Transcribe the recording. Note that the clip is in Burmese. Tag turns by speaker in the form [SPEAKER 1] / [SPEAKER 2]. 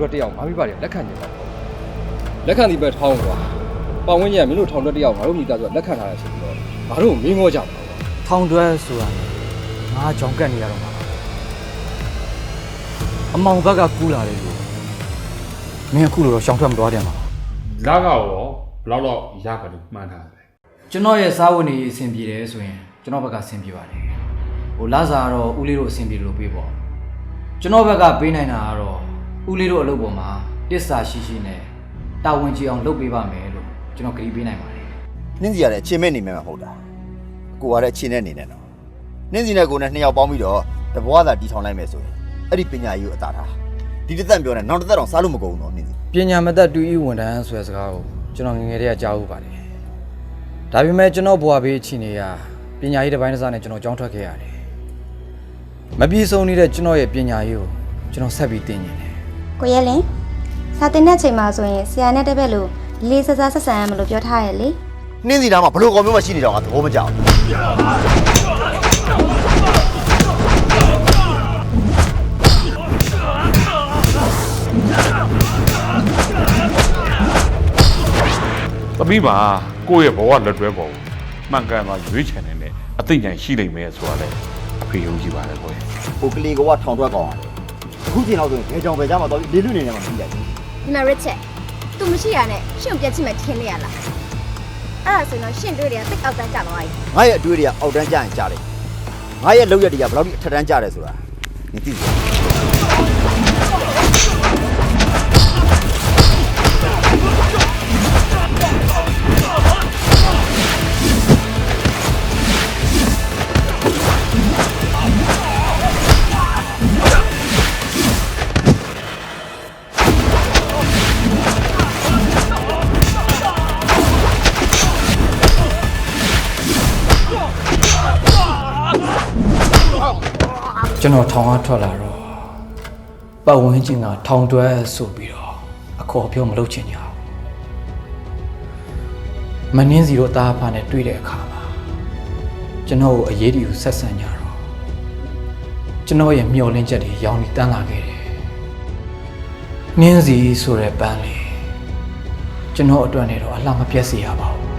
[SPEAKER 1] တွက်တစ်ယောက်ငါမိဘတွေလက်ခံနေတာပေါ့လက်ခံဒီဘက်ထောင်းကွာပတ်ဝန်းကျင်ကမင်းတို့ထောင်တွက်တစ်ယောက်ငါတို့မိသားစုကလက်ခံထားရဆိုပြီးတော့ငါတို့ကိုမင်းငေါကြပါတော့
[SPEAKER 2] ထောင်တွဲဆိုတာလေငါကြောင်ကတ်နေရတော့မှာပါအမောင်ဘက်ကကူးလာတယ်လို့မင်းအခုလိုတော့ရှောင်ထွက်မသွားတယ်မှာ
[SPEAKER 3] လာကတော့ဘလောက်လောက်ရကြလို့မှန်းထားတယ်
[SPEAKER 2] ကျွန်တော်ရဲ့စားဝတ်နေရေးအဆင်ပြေတယ်ဆိုရင်ကျွန်တော်ဘက်ကအဆင်ပြေပါတယ်ဟိုလာစားကတော့ဦးလေးတို့အဆင်ပြေလို့ပေးပေါ့ကျွန်တော်ဘက်ကပေးနိုင်တာကတော့ ဦးလေးတို့အလုပ်ပေါ်မှာတစ္ဆာရှိရှိနဲ့တာဝန်ကြီးအောင်လုပ်ပေးပါမယ်လို့ကျွန်တော်ကတိပေးနိုင်ပါတယ်
[SPEAKER 4] နင်းစီရတဲ့အချင်းမဲ့နေမှာမဟုတ်တာကိုကလည်းအချင်းနဲ့နေနေတော့နင်းစီနဲ့ကိုနဲ့နှစ်ယောက်ပေါင်းပြီးတော့တဘွားသာတီထောင်လိုက်မယ်ဆိုရင်အဲ့ဒီပညာရေးကိုအသာထားဒီတစ်သက်ပြောနေနောက်တစ်သက်တော့စားလို့မကုန်ဘူးနော်နင်းစီ
[SPEAKER 2] ပညာမတတ်တူဤဝန်ထမ်းဆိုတဲ့စကားကိုကျွန်တော်ငယ်ငယ်တည်းကကြားဦးပါတယ်ဒါပေမဲ့ကျွန်တော်ဘွားဘေးအချင်းနေရပညာရေးတစ်ပိုင်းတစ်စားနဲ့ကျွန်တော်ကြောင်းထွက်ခဲ့ရတယ်မပြေဆုံးနေတဲ့ကျွန်တော်ရဲ့ပညာရေးကိုကျွန်တော်ဆက်ပြီးသင်နေတယ်
[SPEAKER 5] ကိုရဲလင်စာတင်တဲ့ချိန်မှာဆိုရင်ဆရာနဲ့တက်ဘက်လို့လေးစားစားဆက်ဆံရမလို့ပြောထားရဲ့လေ
[SPEAKER 4] နင်းစီသားမှာဘလို့ကောင်မျိုးမှရှိနေတော့ငါသဘောမကျဘူး
[SPEAKER 3] သမီးပါကိုယ့်ရဲ့ဘဝလက်တွဲပေါ်ကိုမှန်ကန်သွားရွေးချယ်နေတဲ့အသိဉာဏ်ရှိလိမ့်မယ်ဆိုတာလေအဖေယုံကြည်ပါတယ်ကိုယ်
[SPEAKER 4] ဟိုကလေးကဝထောင်ထွက်ကောင်ရတယ် အခုချိန်တော့ဆိုရင်ဘယ်ကြောင်ဘယ်ကြမှာတော့လေးလွတ်နေနေမှာမသိလိုက်ဘူး
[SPEAKER 6] ဒီမှာ Richard तू မရှိရနဲ့ရှင့်ကိုပြတ်ချင်မဲ့ထင်နေရလားအဲ့ဒါဆိုရင်တော့ရှင့်တွေ့တွေကသိအောက်တန်းကြသွားပြီ
[SPEAKER 4] ငါရဲ့အတွေ့အကြုံအောက်တန်းကျရင်ကြားတယ်ငါရဲ့လောက်ရက်တွေကဘယ်လောက်ထိအထက်တန်းကျတယ်ဆိုတာနင်သိတယ်
[SPEAKER 2] ကျွန်တော်ထောင်ကထွက်လာတော့ပတ်ဝန်းကျင်ကထောင်တွဲဆိုပြီးတော့အခေါ်ပြောမလုပ်ချင်ကြဘူးမနှင်းစီတို့တားဖာနဲ့တွေ့တဲ့အခါမှာကျွန်တော်ကိုအရေးတူဆက်ဆံကြတော့ကျွန်တော်ရဲ့မျောလင်းချက်တွေရောင်ပြီးတန်းလာခဲ့တယ်နှင်းစီဆိုတဲ့ပန်းလေးကျွန်တော်အတွက်နဲ့တော့အလှမပြတ်စေရပါဘူး